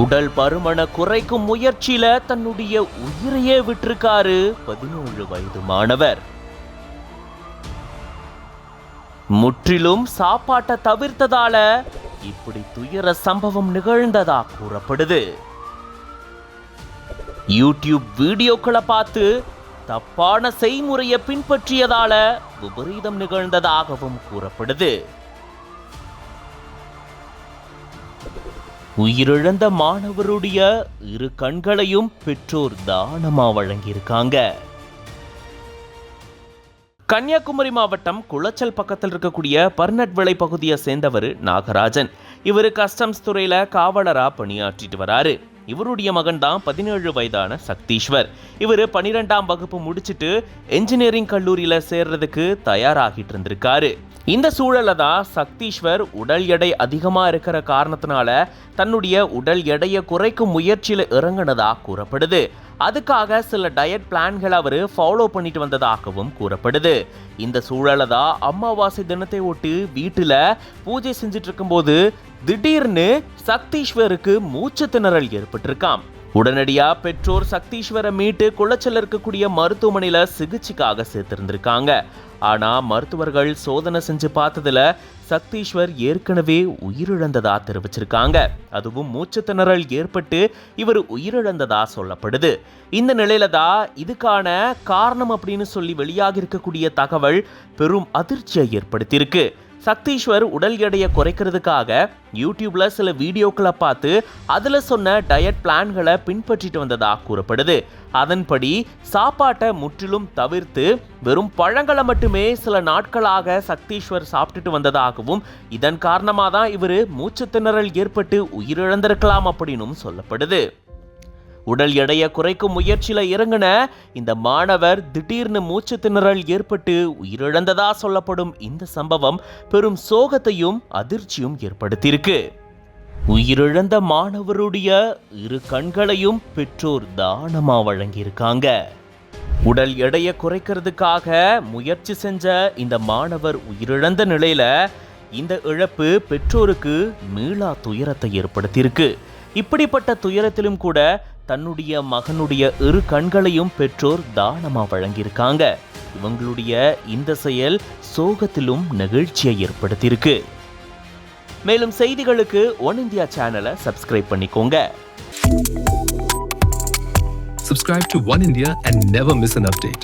உடல் பருமனை குறைக்கும் முயற்சியில தன்னுடைய உயிரையே விட்டிருக்காரு பதினேழு வயது மாணவர். முற்றிலும் சாப்பாட்டை தவிர்த்ததால இப்படி துயர சம்பவம் நிகழ்ந்ததா கூறப்படுது. யூடியூப் வீடியோக்களை பார்த்து தப்பான செய்முறையை பின்பற்றியதால விபரீதம் நிகழ்ந்ததாகவும் கூறப்படுது. உயிரிழந்த மாணவருடைய இரு கண்களையும் பெற்றோர் தானமா வழங்கியிருக்காங்க. கன்னியாகுமரி மாவட்டம் குளச்சல் பக்கத்தில் இருக்கக்கூடிய பர்னட் விளை பகுதியை சேர்ந்தவர் நாகராஜன். இவர் கஸ்டம்ஸ் துறையில காவலராக பணியாற்றிட்டு வராரு. இவருடைய மகன் தான் பதினேழு வயதான சக்தீஸ்வர் இவர் பன்னிரெண்டாம் வகுப்பு முடிச்சுட்டு என்ஜினியரிங் கல்லூரியில் சேர்றதுக்கு தயாராகிட்டு இருந்திருக்காரு. இந்த சூழல்ல தான் சக்தீஸ்வர் உடல் எடை அதிகமாக இருக்கிற காரணத்தினால தன்னுடைய உடல் எடையை குறைக்கும் முயற்சியில் இறங்கினதாக கூறப்படுது. அதுக்காக சில டயட் பிளான்களை அவர் ஃபாலோ பண்ணிட்டு வந்ததாகவும் கூறப்படுது. இந்த சூழலை தான் அமாவாசை தினத்தை ஒட்டி வீட்டில் பூஜை செஞ்சுட்டு இருக்கும்போது திடீர்னு சக்தீஸ்வருக்கு மூச்சு திணறல் ஏற்பட்டிருக்காம். உடனடியா பெற்றோர் சக்தீஸ்வரை மீட்டு குளச்சல் இருக்கக்கூடிய மருத்துவமனையில சிகிச்சைக்காக சேர்த்திருந்திருக்காங்க. ஆனா மருத்துவர்கள் சோதனை செஞ்சு பார்த்ததுல சக்தீஸ்வர் ஏற்கனவே உயிரிழந்ததா தெரிவிச்சிருக்காங்க. அதுவும் மூச்சு திணறல் ஏற்பட்டு இவர் உயிரிழந்ததா சொல்லப்படுது. இந்த நிலையில தான் இதுக்கான காரணம் அப்படின்னு சொல்லி வெளியாகி இருக்கக்கூடிய தகவல் பெரும் அதிர்ச்சியை ஏற்படுத்தியிருக்கு. சக்தீஸ்வர் உடல் எடையை குறைக்கிறதுக்காக யூடியூப்ல சில வீடியோக்களை பார்த்து அதில் சொன்ன டயட் பிளான்களை பின்பற்றிட்டு வந்ததாக கூறப்படுது. அதன்படி சாப்பாட்டை முற்றிலும் தவிர்த்து வெறும் பழங்களை மட்டுமே சில நாட்களாக சக்தீஸ்வர் சாப்பிட்டுட்டு வந்ததாகவும் இதன் காரணமாக தான் இவர் மூச்சு திணறல் ஏற்பட்டு உயிரிழந்திருக்கலாம் அப்படின்னும் சொல்லப்படுது. உடல் எடையை குறைக்கும் முயற்சியில் இறங்கின இந்த மாணவர் திடீர்னு மூச்சு திணறல் ஏற்பட்டு உயிரிழந்ததா சொல்லப்படும் இந்த சம்பவம் பெரும் சோகத்தையும் அதிர்ச்சியும் ஏற்படுத்தியிருக்கு. உயிரிழந்த மாணவருடைய இரு கண்களையும் பெற்றோர் தானமா வழங்கியிருக்காங்க. உடல் எடையை குறைக்கிறதுக்காக முயற்சி செஞ்ச இந்த மாணவர் உயிரிழந்த நிலையில இந்த இழப்பு பெற்றோருக்கு மீளா துயரத்தை ஏற்படுத்தியிருக்கு. இப்படிப்பட்ட துயரத்திலும் கூட தன்னுடைய மகனுடைய இரு கண்களையும் பெற்றோர் தானமாக வழங்கியிருக்காங்க. இவங்களுடைய இந்த செயல் சோகத்திலும் நெகிழ்ச்சியை ஏற்படுத்தியிருக்கு. மேலும் செய்திகளுக்கு ஒன் இந்தியா சேனலை சப்ஸ்கிரைப் பண்ணிக்கோங்க. Subscribe to One India and never miss an update.